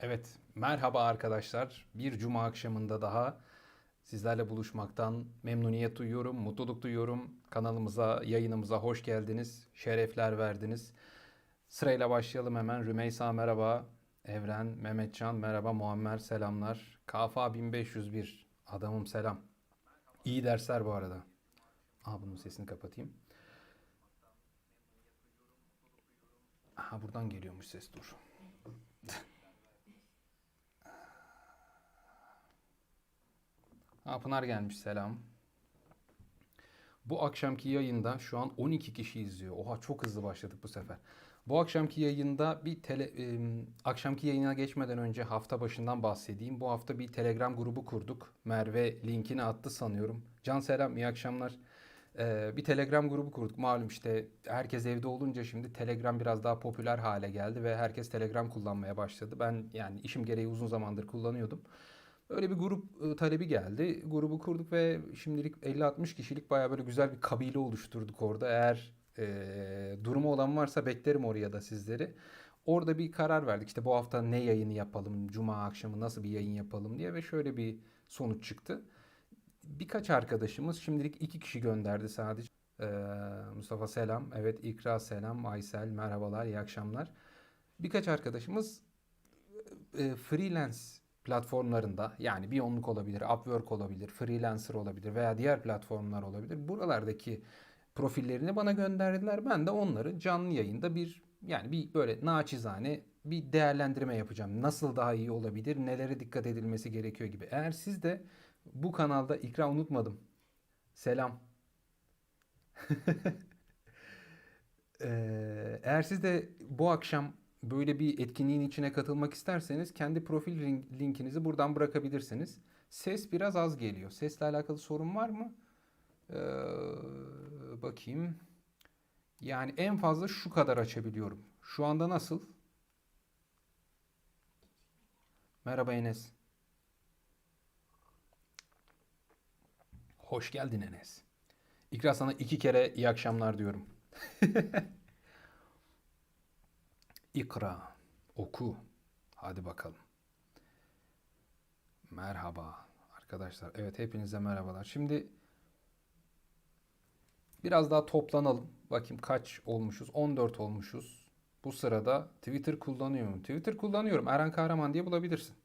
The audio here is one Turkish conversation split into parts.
Evet, merhaba arkadaşlar. Bir cuma akşamında daha sizlerle buluşmaktan memnuniyet duyuyorum, mutluluk duyuyorum. Kanalımıza, yayınımıza hoş geldiniz, şerefler verdiniz. Sırayla başlayalım hemen. Rümeysa merhaba, Evren, Mehmetcan merhaba, Muammer selamlar. Kafa 1501, adamım selam. İyi dersler bu arada. Aa bunun sesini kapatayım. Aha buradan geliyormuş ses dur. Ha, Pınar gelmiş selam. Bu akşamki yayında şu an 12 kişi izliyor. Oha çok hızlı başladık bu sefer. Bu akşamki yayında bir tele, e, akşamki yayına geçmeden önce hafta başından bahsedeyim. Bu hafta bir Telegram grubu kurduk. Merve linkini attı sanıyorum. Can selam iyi akşamlar. Ee, bir Telegram grubu kurduk. Malum işte herkes evde olunca şimdi Telegram biraz daha popüler hale geldi ve herkes Telegram kullanmaya başladı. Ben yani işim gereği uzun zamandır kullanıyordum. Öyle bir grup talebi geldi. Grubu kurduk ve şimdilik 50-60 kişilik bayağı böyle güzel bir kabile oluşturduk orada. Eğer e, durumu olan varsa beklerim oraya da sizleri. Orada bir karar verdik. İşte bu hafta ne yayını yapalım, cuma akşamı nasıl bir yayın yapalım diye ve şöyle bir sonuç çıktı. Birkaç arkadaşımız şimdilik iki kişi gönderdi sadece. Ee, Mustafa selam, evet İkra selam, Aysel merhabalar, iyi akşamlar. Birkaç arkadaşımız e, freelance platformlarında yani bir onluk olabilir, Upwork olabilir, Freelancer olabilir veya diğer platformlar olabilir. Buralardaki profillerini bana gönderdiler. Ben de onları canlı yayında bir yani bir böyle naçizane bir değerlendirme yapacağım. Nasıl daha iyi olabilir, nelere dikkat edilmesi gerekiyor gibi. Eğer siz de bu kanalda ikra unutmadım. Selam. Eğer siz de bu akşam böyle bir etkinliğin içine katılmak isterseniz kendi profil link- linkinizi buradan bırakabilirsiniz. Ses biraz az geliyor. Sesle alakalı sorun var mı? Ee, bakayım. Yani en fazla şu kadar açabiliyorum. Şu anda nasıl? Merhaba Enes. Hoş geldin Enes. İkra sana iki kere iyi akşamlar diyorum. İkra, oku. Hadi bakalım. Merhaba arkadaşlar. Evet hepinize merhabalar. Şimdi biraz daha toplanalım. Bakayım kaç olmuşuz? 14 olmuşuz. Bu sırada Twitter kullanıyor muyum? Twitter kullanıyorum. Erhan Kahraman diye bulabilirsin.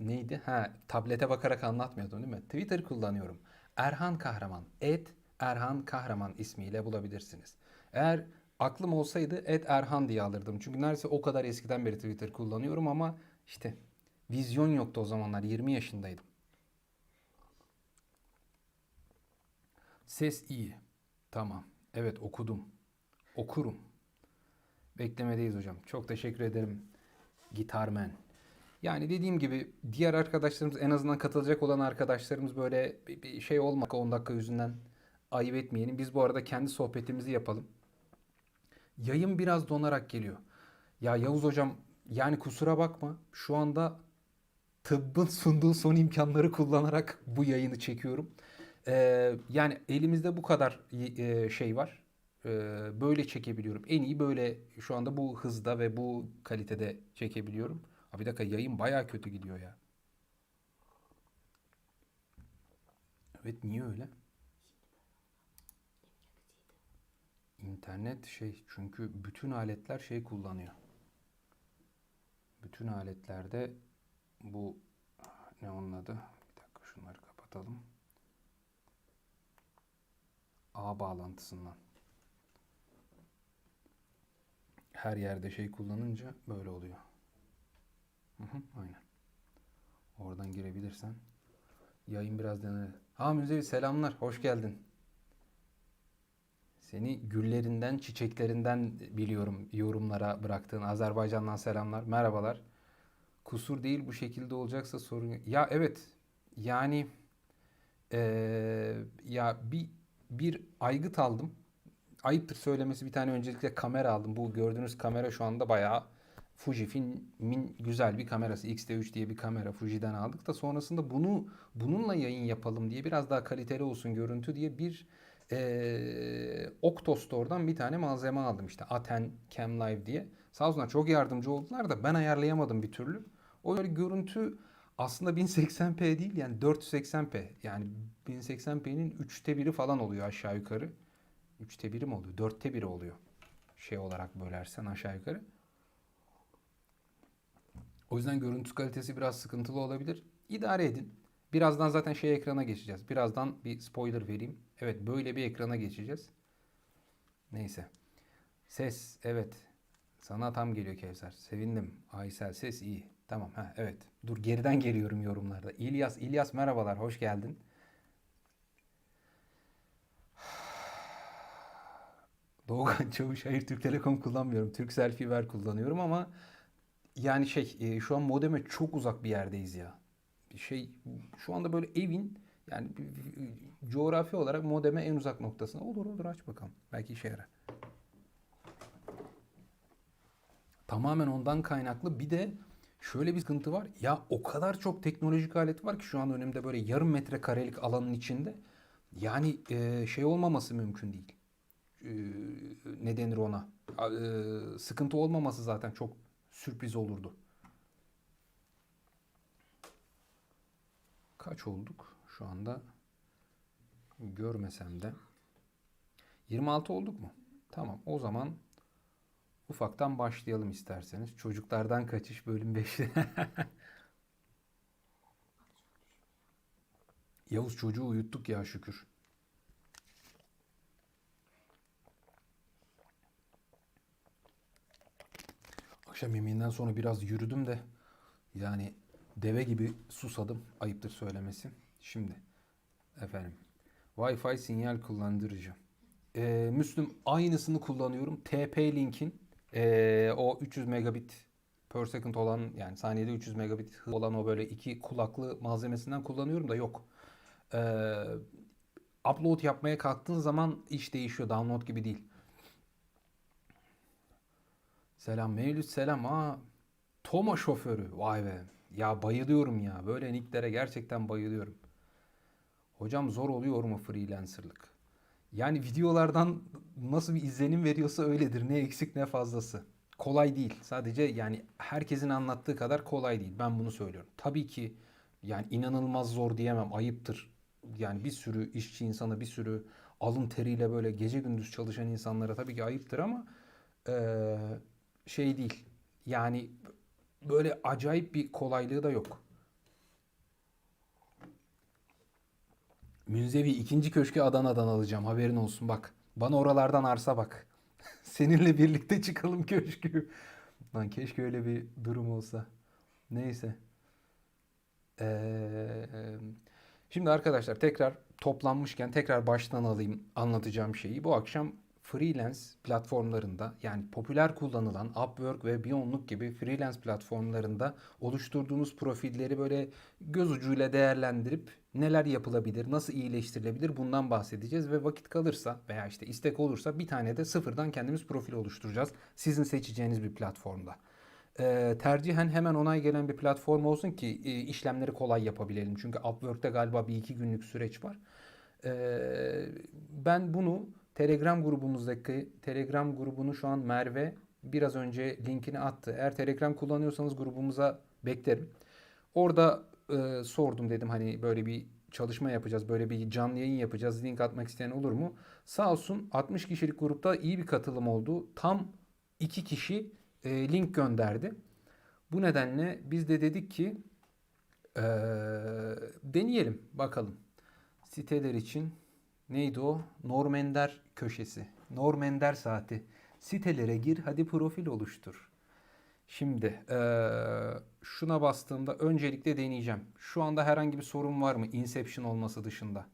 Neydi? Ha, tablete bakarak anlatmıyordum değil mi? Twitter kullanıyorum. Erhan Kahraman. Et Erhan Kahraman ismiyle bulabilirsiniz. Eğer aklım olsaydı et Erhan diye alırdım. Çünkü neredeyse o kadar eskiden beri Twitter kullanıyorum ama işte vizyon yoktu o zamanlar. 20 yaşındaydım. Ses iyi. Tamam. Evet okudum. Okurum. Beklemedeyiz hocam. Çok teşekkür ederim. Gitarmen. Yani dediğim gibi diğer arkadaşlarımız en azından katılacak olan arkadaşlarımız böyle bir şey olmak 10 dakika yüzünden ayıp etmeyelim. Biz bu arada kendi sohbetimizi yapalım. Yayın biraz donarak geliyor. Ya Yavuz hocam yani kusura bakma şu anda tıbbın sunduğu son imkanları kullanarak bu yayını çekiyorum. Ee, yani elimizde bu kadar e, şey var. Ee, böyle çekebiliyorum. En iyi böyle şu anda bu hızda ve bu kalitede çekebiliyorum. Abi bir dakika yayın baya kötü gidiyor ya. Evet niye öyle? İnternet şey çünkü bütün aletler şey kullanıyor. Bütün aletlerde bu ne onun adı? Bir dakika şunları kapatalım. Ağ bağlantısından. Her yerde şey kullanınca böyle oluyor. Hı hı, aynen. Oradan girebilirsen. Yayın biraz dener. Ha Müzevi selamlar. Hoş geldin. Seni güllerinden, çiçeklerinden biliyorum yorumlara bıraktığın. Azerbaycan'dan selamlar. Merhabalar. Kusur değil bu şekilde olacaksa sorun. Ya evet. Yani eee, ya bir bir aygıt aldım. Ayıptır söylemesi bir tane öncelikle kamera aldım. Bu gördüğünüz kamera şu anda bayağı Fujifilm'in güzel bir kamerası. X-T3 diye bir kamera Fuji'den aldık da sonrasında bunu bununla yayın yapalım diye biraz daha kaliteli olsun görüntü diye bir eee Octo Store'dan bir tane malzeme aldım işte Aten Cam Live diye. Sağ olsunlar çok yardımcı oldular da ben ayarlayamadım bir türlü. O böyle görüntü aslında 1080p değil yani 480p. Yani 1080p'nin 3'te biri falan oluyor aşağı yukarı. 3'te biri mi oluyor? 4'te biri oluyor. Şey olarak bölersen aşağı yukarı. O yüzden görüntü kalitesi biraz sıkıntılı olabilir. İdare edin. Birazdan zaten şey ekrana geçeceğiz. Birazdan bir spoiler vereyim. Evet böyle bir ekrana geçeceğiz. Neyse. Ses evet. Sana tam geliyor Kevser. Sevindim. Aysel ses iyi. Tamam ha evet. Dur geriden geliyorum yorumlarda. İlyas İlyas merhabalar hoş geldin. Doğukan Çavuş hayır Türk Telekom kullanmıyorum. Türk Selfie Ver kullanıyorum ama yani şey e, şu an modeme çok uzak bir yerdeyiz ya. Şey şu anda böyle evin yani coğrafi olarak modeme en uzak noktasına. Olur olur aç bakalım. Belki işe yarar. Tamamen ondan kaynaklı. Bir de şöyle bir sıkıntı var. Ya o kadar çok teknolojik alet var ki şu an önümde böyle yarım metre karelik alanın içinde. Yani e, şey olmaması mümkün değil. E, ne denir ona? E, sıkıntı olmaması zaten çok sürpriz olurdu. Kaç olduk şu anda? Görmesem de. 26 olduk mu? Tamam. O zaman ufaktan başlayalım isterseniz. Çocuklardan kaçış bölüm 5'te. Yavuz çocuğu uyuttuk ya şükür. Akşam yemeğinden sonra biraz yürüdüm de yani deve gibi susadım. Ayıptır söylemesi. Şimdi efendim Wi-Fi sinyal kullandırıcı. Ee, Müslüm aynısını kullanıyorum. TP-Link'in ee, o 300 megabit per second olan yani saniyede 300 megabit hız olan o böyle iki kulaklı malzemesinden kullanıyorum da yok. Ee, upload yapmaya kalktığın zaman iş değişiyor. Download gibi değil. Selam Mevlüt selam. Aa, Toma şoförü. Vay be. Ya bayılıyorum ya. Böyle nicklere gerçekten bayılıyorum. Hocam zor oluyor mu freelancerlık? Yani videolardan nasıl bir izlenim veriyorsa öyledir. Ne eksik ne fazlası. Kolay değil. Sadece yani herkesin anlattığı kadar kolay değil. Ben bunu söylüyorum. Tabii ki yani inanılmaz zor diyemem. Ayıptır. Yani bir sürü işçi insana, bir sürü alın teriyle böyle gece gündüz çalışan insanlara tabii ki ayıptır ama eee, şey değil. Yani böyle acayip bir kolaylığı da yok. Münzevi ikinci köşkü Adana'dan alacağım. Haberin olsun bak. Bana oralardan arsa bak. Seninle birlikte çıkalım köşkü. Lan keşke öyle bir durum olsa. Neyse. Ee, şimdi arkadaşlar tekrar toplanmışken tekrar baştan alayım anlatacağım şeyi. Bu akşam freelance platformlarında yani popüler kullanılan Upwork ve Beyondluk gibi freelance platformlarında oluşturduğunuz profilleri böyle göz ucuyla değerlendirip neler yapılabilir, nasıl iyileştirilebilir bundan bahsedeceğiz ve vakit kalırsa veya işte istek olursa bir tane de sıfırdan kendimiz profil oluşturacağız. Sizin seçeceğiniz bir platformda. Ee, tercihen hemen onay gelen bir platform olsun ki e, işlemleri kolay yapabilelim. Çünkü Upwork'te galiba bir iki günlük süreç var. Ee, ben bunu Telegram grubumuzdaki Telegram grubunu şu an Merve biraz önce linkini attı. Eğer Telegram kullanıyorsanız grubumuza beklerim. Orada e, sordum dedim hani böyle bir çalışma yapacağız, böyle bir canlı yayın yapacağız. Link atmak isteyen olur mu? Sağ olsun 60 kişilik grupta iyi bir katılım oldu. Tam 2 kişi e, link gönderdi. Bu nedenle biz de dedik ki e, deneyelim bakalım. Siteler için neydi o? Normender köşesi. Normender saati. Sitelere gir hadi profil oluştur. Şimdi eee, şuna bastığımda öncelikle deneyeceğim. Şu anda herhangi bir sorun var mı? Inception olması dışında.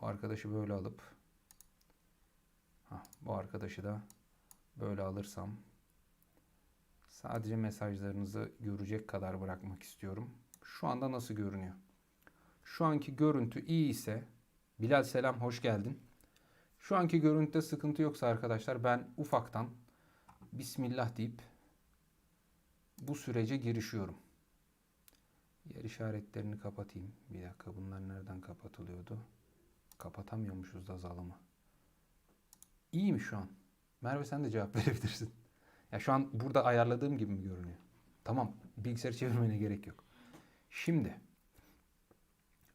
Bu arkadaşı böyle alıp Hah, bu arkadaşı da böyle alırsam sadece mesajlarınızı görecek kadar bırakmak istiyorum. Şu anda nasıl görünüyor? Şu anki görüntü iyi ise Bilal selam hoş geldin. Şu anki görüntüde sıkıntı yoksa arkadaşlar ben ufaktan Bismillah deyip bu sürece girişiyorum. Yer işaretlerini kapatayım. Bir dakika bunlar nereden kapatılıyordu? Kapatamıyormuşuz da zalımı. İyi mi şu an? Merve sen de cevap verebilirsin. Ya şu an burada ayarladığım gibi mi görünüyor? Tamam. Bilgisayarı çevirmene gerek yok. Şimdi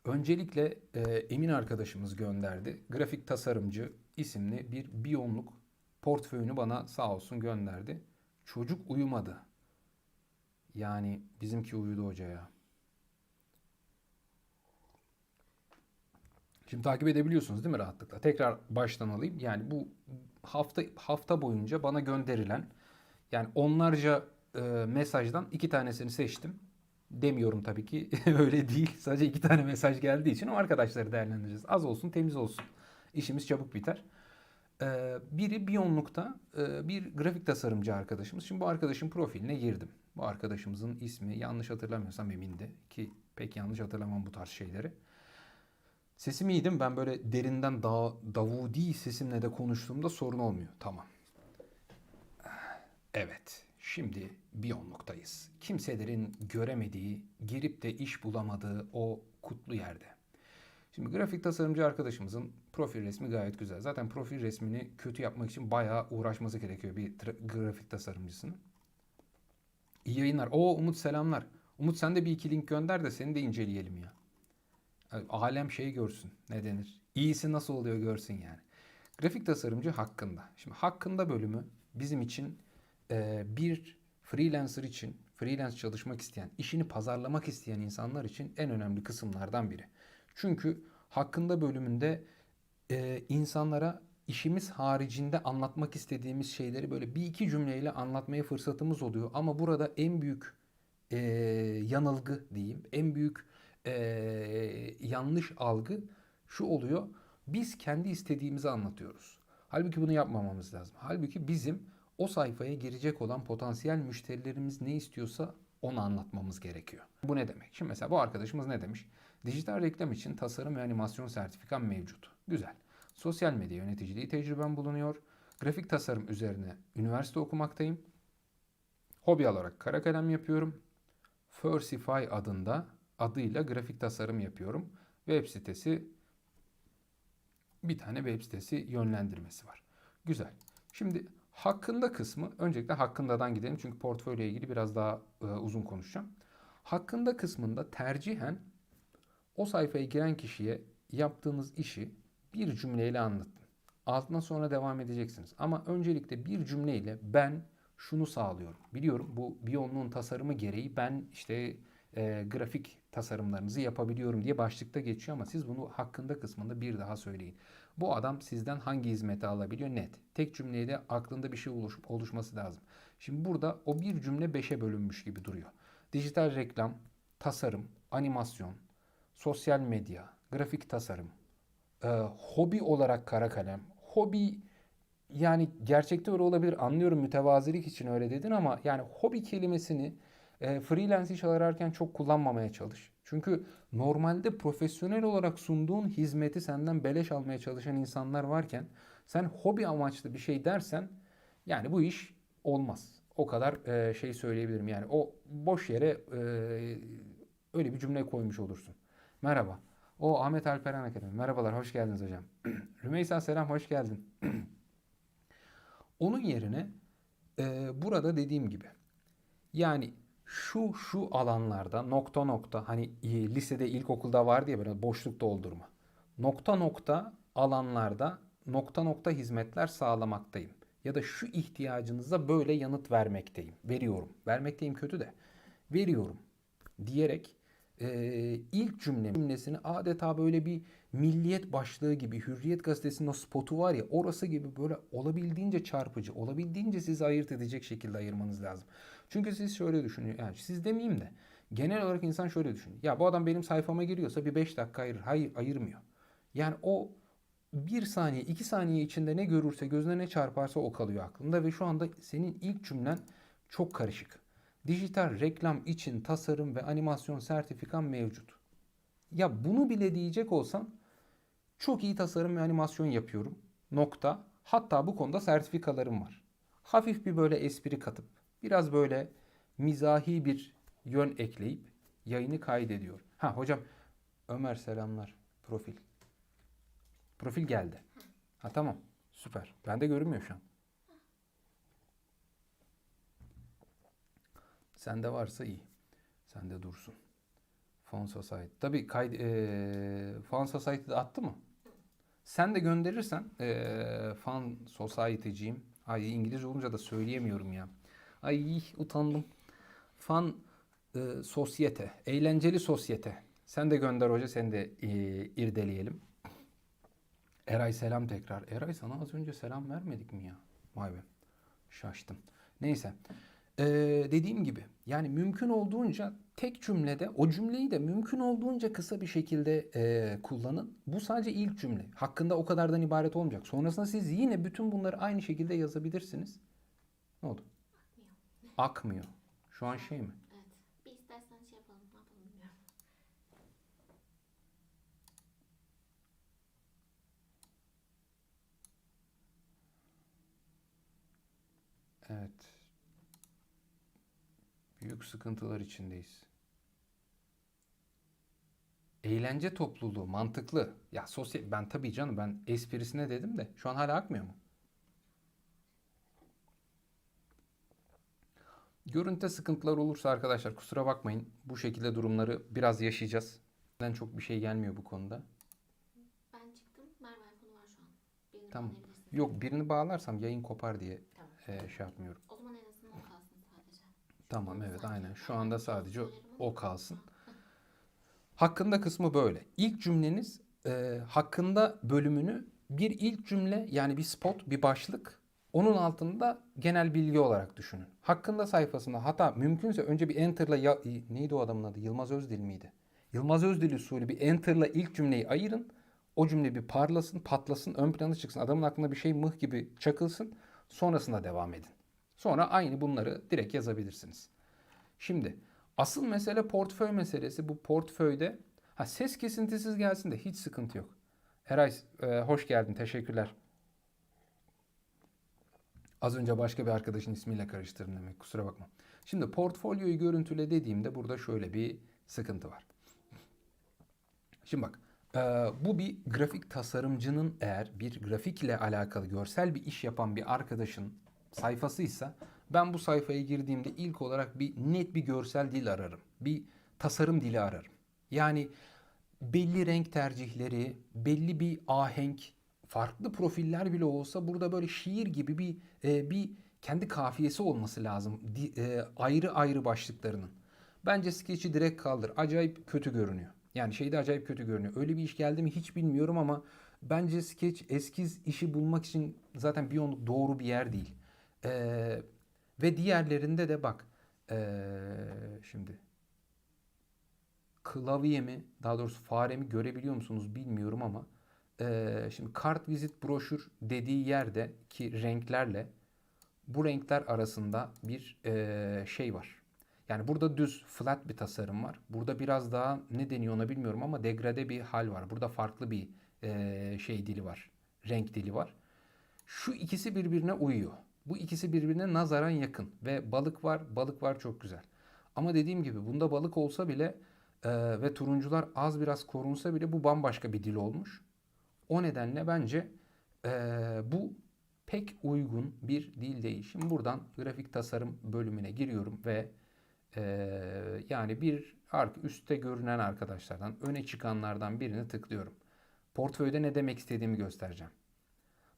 öncelikle e, Emin arkadaşımız gönderdi. Grafik tasarımcı isimli bir biyonluk portföyünü bana sağ olsun gönderdi. Çocuk uyumadı. Yani bizimki uyudu hoca ya. Şimdi takip edebiliyorsunuz değil mi rahatlıkla? Tekrar baştan alayım. Yani bu hafta hafta boyunca bana gönderilen yani onlarca e, mesajdan iki tanesini seçtim. Demiyorum tabii ki öyle değil. Sadece iki tane mesaj geldiği için o arkadaşları değerlendireceğiz. Az olsun temiz olsun. İşimiz çabuk biter. Ee, biri Biyonluk'ta e, bir grafik tasarımcı arkadaşımız. Şimdi bu arkadaşın profiline girdim. Bu arkadaşımızın ismi yanlış hatırlamıyorsam Emin'di. Ki pek yanlış hatırlamam bu tarz şeyleri. Sesim iyi değil mi? Ben böyle derinden da Davudi sesimle de konuştuğumda sorun olmuyor. Tamam. Evet. Şimdi Biyonluk'tayız. Kimselerin göremediği, girip de iş bulamadığı o kutlu yerde. Şimdi grafik tasarımcı arkadaşımızın profil resmi gayet güzel. Zaten profil resmini kötü yapmak için bayağı uğraşması gerekiyor bir grafik tasarımcısının. İyi yayınlar. Oo Umut selamlar. Umut sen de bir iki link gönder de seni de inceleyelim ya. Alem şey görsün. Ne denir? İyisi nasıl oluyor görsün yani. Grafik tasarımcı hakkında. Şimdi hakkında bölümü bizim için bir freelancer için, freelance çalışmak isteyen, işini pazarlamak isteyen insanlar için en önemli kısımlardan biri. Çünkü hakkında bölümünde e, insanlara işimiz haricinde anlatmak istediğimiz şeyleri böyle bir iki cümleyle anlatmaya fırsatımız oluyor. Ama burada en büyük e, yanılgı diyeyim, en büyük e, yanlış algı şu oluyor. Biz kendi istediğimizi anlatıyoruz. Halbuki bunu yapmamamız lazım. Halbuki bizim o sayfaya girecek olan potansiyel müşterilerimiz ne istiyorsa onu anlatmamız gerekiyor. Bu ne demek? Şimdi mesela bu arkadaşımız ne demiş? Dijital reklam için tasarım ve animasyon sertifikam mevcut. Güzel. Sosyal medya yöneticiliği tecrübem bulunuyor. Grafik tasarım üzerine üniversite okumaktayım. Hobi olarak kara kalem yapıyorum. Versify adında adıyla grafik tasarım yapıyorum. Web sitesi bir tane web sitesi yönlendirmesi var. Güzel. Şimdi hakkında kısmı öncelikle hakkındadan gidelim çünkü portföyle ilgili biraz daha e, uzun konuşacağım. Hakkında kısmında tercihen o sayfaya giren kişiye yaptığınız işi bir cümleyle anlatın. Altına sonra devam edeceksiniz. Ama öncelikle bir cümleyle ben şunu sağlıyorum. Biliyorum bu Biyonluğun tasarımı gereği ben işte e, grafik tasarımlarınızı yapabiliyorum diye başlıkta geçiyor ama siz bunu hakkında kısmında bir daha söyleyin. Bu adam sizden hangi hizmeti alabiliyor net. Tek cümleyle aklında bir şey oluş, oluşması lazım. Şimdi burada o bir cümle beşe bölünmüş gibi duruyor. Dijital reklam, tasarım, animasyon, sosyal medya, grafik tasarım, e, hobi olarak kara kalem. Hobi yani gerçekte öyle olabilir. Anlıyorum mütevazilik için öyle dedin ama yani hobi kelimesini e, freelance iş ararken çok kullanmamaya çalış. Çünkü normalde profesyonel olarak sunduğun hizmeti senden beleş almaya çalışan insanlar varken sen hobi amaçlı bir şey dersen yani bu iş olmaz. O kadar e, şey söyleyebilirim. Yani o boş yere e, öyle bir cümle koymuş olursun. Merhaba. O Ahmet Alperen Akademi. Merhabalar, hoş geldiniz hocam. Rümeysa selam, hoş geldin. Onun yerine e, burada dediğim gibi yani şu şu alanlarda nokta nokta hani e, lisede ilkokulda vardı ya böyle boşluk doldurma. Nokta nokta alanlarda nokta nokta hizmetler sağlamaktayım. Ya da şu ihtiyacınıza böyle yanıt vermekteyim. Veriyorum. Vermekteyim kötü de. Veriyorum diyerek e, ilk cümle cümlesini adeta böyle bir milliyet başlığı gibi Hürriyet gazetesinin o spotu var ya orası gibi böyle olabildiğince çarpıcı, olabildiğince sizi ayırt edecek şekilde ayırmanız lazım. Çünkü siz şöyle düşünün, yani siz demeyeyim de genel olarak insan şöyle düşünüyor. Ya bu adam benim sayfama giriyorsa bir 5 dakika ayırır. Hayır ayırmıyor. Yani o bir saniye, iki saniye içinde ne görürse, gözüne ne çarparsa o kalıyor aklında ve şu anda senin ilk cümlen çok karışık. Dijital reklam için tasarım ve animasyon sertifikam mevcut. Ya bunu bile diyecek olsan çok iyi tasarım ve animasyon yapıyorum. Nokta. Hatta bu konuda sertifikalarım var. Hafif bir böyle espri katıp biraz böyle mizahi bir yön ekleyip yayını kaydediyor. Ha hocam Ömer selamlar profil. Profil geldi. Ha tamam süper. Bende görünmüyor şu an. Sende varsa iyi. Sende dursun. Fun Society. Tabii kayd eee Fun Society'de attı mı? Sen de gönderirsen eee Fun Society'ciyim. Ay İngilizce olunca da söyleyemiyorum ya. Ay utandım. Fun eee, sosyete. Eğlenceli sosyete. Sen de gönder hoca. Sen de eee, irdeleyelim. Eray selam tekrar. Eray sana az önce selam vermedik mi ya? Vay be. Şaştım. Neyse. Ee, dediğim gibi yani mümkün olduğunca tek cümlede o cümleyi de mümkün olduğunca kısa bir şekilde e, kullanın. Bu sadece ilk cümle. Hakkında o kadardan ibaret olmayacak. Sonrasında siz yine bütün bunları aynı şekilde yazabilirsiniz. Ne oldu? Akmıyor. Şu an şey mi? Evet. Bir istersen şey yapalım. Ne yapalım bilmiyorum. Evet. Büyük sıkıntılar içindeyiz. Eğlence topluluğu mantıklı. Ya sosyal ben tabii canım ben esprisine dedim de şu an hala akmıyor mu? Görüntü sıkıntılar olursa arkadaşlar kusura bakmayın. Bu şekilde durumları biraz yaşayacağız. Ben çok bir şey gelmiyor bu konuda. Ben çıktım. Merve iPhone'u var şu an. Birini Tamam. Yok birini bağlarsam yayın kopar diye Tamam. e, şey yapmıyorum. O. Tamam evet aynen. Şu anda sadece o, kalsın. Hakkında kısmı böyle. İlk cümleniz e, hakkında bölümünü bir ilk cümle yani bir spot, bir başlık. Onun altında genel bilgi olarak düşünün. Hakkında sayfasında hatta mümkünse önce bir enter'la ya, neydi o adamın adı? Yılmaz Özdil miydi? Yılmaz Özdil usulü bir enter'la ilk cümleyi ayırın. O cümle bir parlasın, patlasın, ön plana çıksın. Adamın aklında bir şey mıh gibi çakılsın. Sonrasında devam edin. Sonra aynı bunları direkt yazabilirsiniz. Şimdi asıl mesele portföy meselesi. Bu portföyde ha, ses kesintisiz gelsin de hiç sıkıntı yok. Eray e, hoş geldin. Teşekkürler. Az önce başka bir arkadaşın ismiyle karıştırdım demek. Kusura bakma. Şimdi portfolyoyu görüntüle dediğimde burada şöyle bir sıkıntı var. Şimdi bak e, bu bir grafik tasarımcının eğer bir grafik ile alakalı görsel bir iş yapan bir arkadaşın sayfasıysa ben bu sayfaya girdiğimde ilk olarak bir net bir görsel dil ararım. Bir tasarım dili ararım. Yani belli renk tercihleri, belli bir ahenk, farklı profiller bile olsa burada böyle şiir gibi bir e, bir kendi kafiyesi olması lazım. Di- e, ayrı ayrı başlıklarının. Bence skeç'i direkt kaldır. Acayip kötü görünüyor. Yani şeyde acayip kötü görünüyor. Öyle bir iş geldi mi hiç bilmiyorum ama bence skeç eskiz işi bulmak için zaten bir yol doğru bir yer değil. Ee, ve diğerlerinde de bak ee, şimdi klavyemi daha doğrusu faremi görebiliyor musunuz bilmiyorum ama ee, şimdi kart vizit broşür dediği yerde ki renklerle bu renkler arasında bir ee, şey var. Yani burada düz flat bir tasarım var. Burada biraz daha ne deniyor ona bilmiyorum ama degrade bir hal var. Burada farklı bir ee, şey dili var. Renk dili var. Şu ikisi birbirine uyuyor. Bu ikisi birbirine nazaran yakın ve balık var, balık var çok güzel. Ama dediğim gibi bunda balık olsa bile e, ve turuncular az biraz korunsa bile bu bambaşka bir dil olmuş. O nedenle bence e, bu pek uygun bir dil değil. Şimdi buradan grafik tasarım bölümüne giriyorum ve e, yani bir ark üstte görünen arkadaşlardan öne çıkanlardan birini tıklıyorum. Portföyde ne demek istediğimi göstereceğim.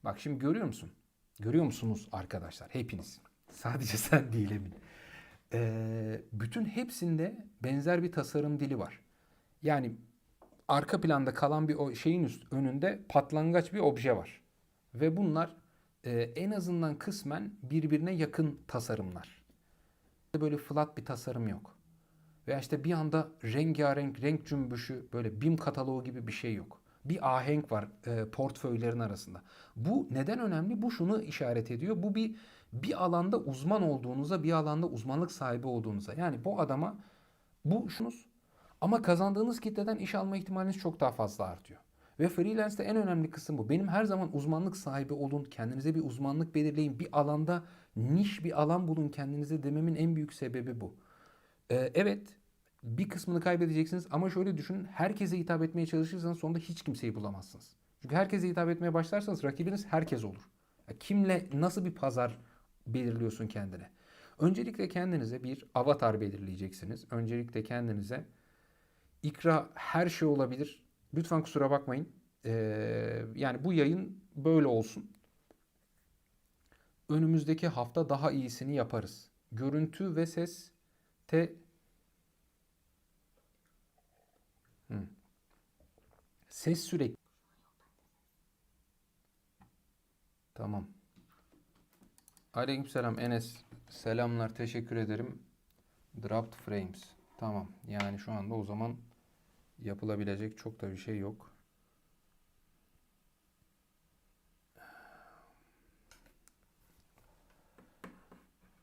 Bak şimdi görüyor musun? Görüyor musunuz arkadaşlar? Hepiniz. Sadece sen değil emin. Ee, bütün hepsinde benzer bir tasarım dili var. Yani arka planda kalan bir şeyin üst önünde patlangaç bir obje var. Ve bunlar e, en azından kısmen birbirine yakın tasarımlar. Böyle flat bir tasarım yok. Veya işte bir anda rengarenk renk cümbüşü böyle BİM kataloğu gibi bir şey yok. Bir ahenk var e, portföylerin arasında. Bu neden önemli? Bu şunu işaret ediyor. Bu bir bir alanda uzman olduğunuza, bir alanda uzmanlık sahibi olduğunuza. Yani bu adama bu şunuz ama kazandığınız kitleden iş alma ihtimaliniz çok daha fazla artıyor. Ve freelance'de en önemli kısım bu. Benim her zaman uzmanlık sahibi olun, kendinize bir uzmanlık belirleyin, bir alanda niş bir alan bulun kendinize dememin en büyük sebebi bu. Ee, evet bir kısmını kaybedeceksiniz ama şöyle düşünün herkese hitap etmeye çalışırsanız sonunda hiç kimseyi bulamazsınız. Çünkü herkese hitap etmeye başlarsanız rakibiniz herkes olur. Kimle nasıl bir pazar belirliyorsun kendine? Öncelikle kendinize bir avatar belirleyeceksiniz. Öncelikle kendinize ikra her şey olabilir. Lütfen kusura bakmayın. Ee, yani bu yayın böyle olsun. Önümüzdeki hafta daha iyisini yaparız. Görüntü ve ses te Hı. Ses sürekli. Tamam. Aleykümselam Enes. Selamlar, teşekkür ederim. Dropped frames. Tamam. Yani şu anda o zaman yapılabilecek çok da bir şey yok.